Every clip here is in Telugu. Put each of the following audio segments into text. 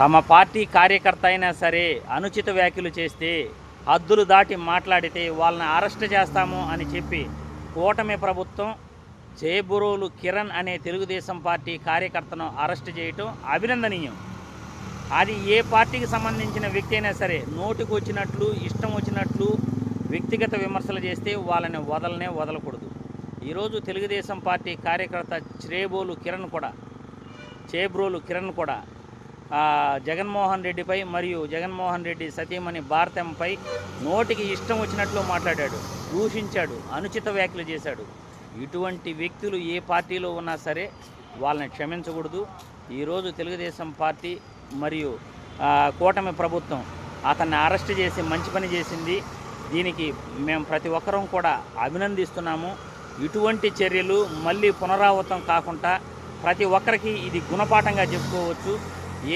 తమ పార్టీ కార్యకర్త అయినా సరే అనుచిత వ్యాఖ్యలు చేస్తే హద్దులు దాటి మాట్లాడితే వాళ్ళని అరెస్ట్ చేస్తాము అని చెప్పి కూటమి ప్రభుత్వం చేబురోలు కిరణ్ అనే తెలుగుదేశం పార్టీ కార్యకర్తను అరెస్ట్ చేయటం అభినందనీయం. అది ఏ పార్టీకి సంబంధించిన వ్యక్తి అయినా సరే నోటికి వచ్చినట్లు ఇష్టం వచ్చినట్లు వ్యక్తిగత విమర్శలు చేస్తే వాళ్ళని వదలనే వదలకూడదు. ఈరోజు తెలుగుదేశం పార్టీ కార్యకర్త చేబోలు కిరణ్ కూడా చేబ్రోలు కిరణ్ కూడా జగన్మోహన్ రెడ్డిపై మరియు జగన్మోహన్ రెడ్డి సతీమణి భారతంపై నోటికి ఇష్టం వచ్చినట్లు మాట్లాడాడు దూషించాడు అనుచిత వ్యాఖ్యలు చేశాడు. ఇటువంటి వ్యక్తులు ఏ పార్టీలో ఉన్నా సరే వాళ్ళని క్షమించకూడదు. ఈరోజు తెలుగుదేశం పార్టీ మరియు కూటమి ప్రభుత్వం అతన్ని అరెస్ట్ చేసి మంచి పని చేసింది. దీనికి మేము ప్రతి ఒక్కరం కూడా అభినందిస్తున్నాము. ఇటువంటి చర్యలు మళ్ళీ పునరావృతం కాకుండా ప్రతి ఒక్కరికి ఇది గుణపాఠంగా చెప్పుకోవచ్చు.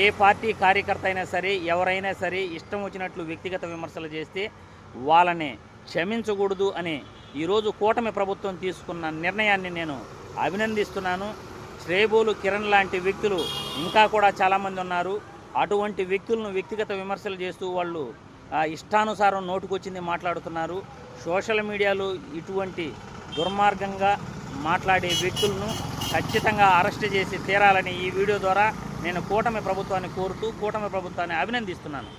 ఏ పార్టీ కార్యకర్త అయినా సరే ఎవరైనా సరే ఇష్టం వచ్చినట్లు వ్యక్తిగత విమర్శలు చేస్తే వాళ్ళని క్షమించకూడదు అని ఈరోజు కూటమి ప్రభుత్వం తీసుకున్న నిర్ణయాన్ని నేను అభినందిస్తున్నాను. శ్రేబోలు కిరణ్ లాంటి వ్యక్తులు ఇంకా కూడా చాలామంది ఉన్నారు. అటువంటి వ్యక్తులను వ్యక్తిగత విమర్శలు చేస్తూ వాళ్ళు ఇష్టానుసారం నోటుకొచ్చింది మాట్లాడుతున్నారు. సోషల్ మీడియాలో ఇటువంటి దుర్మార్గంగా మాట్లాడే వ్యక్తులను ఖచ్చితంగా అరెస్ట్ చేసి తీరాలని ఈ వీడియో ద్వారా నేను కూటమి ప్రభుత్వాన్ని కోరుతూ కూటమి ప్రభుత్వాన్ని అభినందిస్తున్నాను.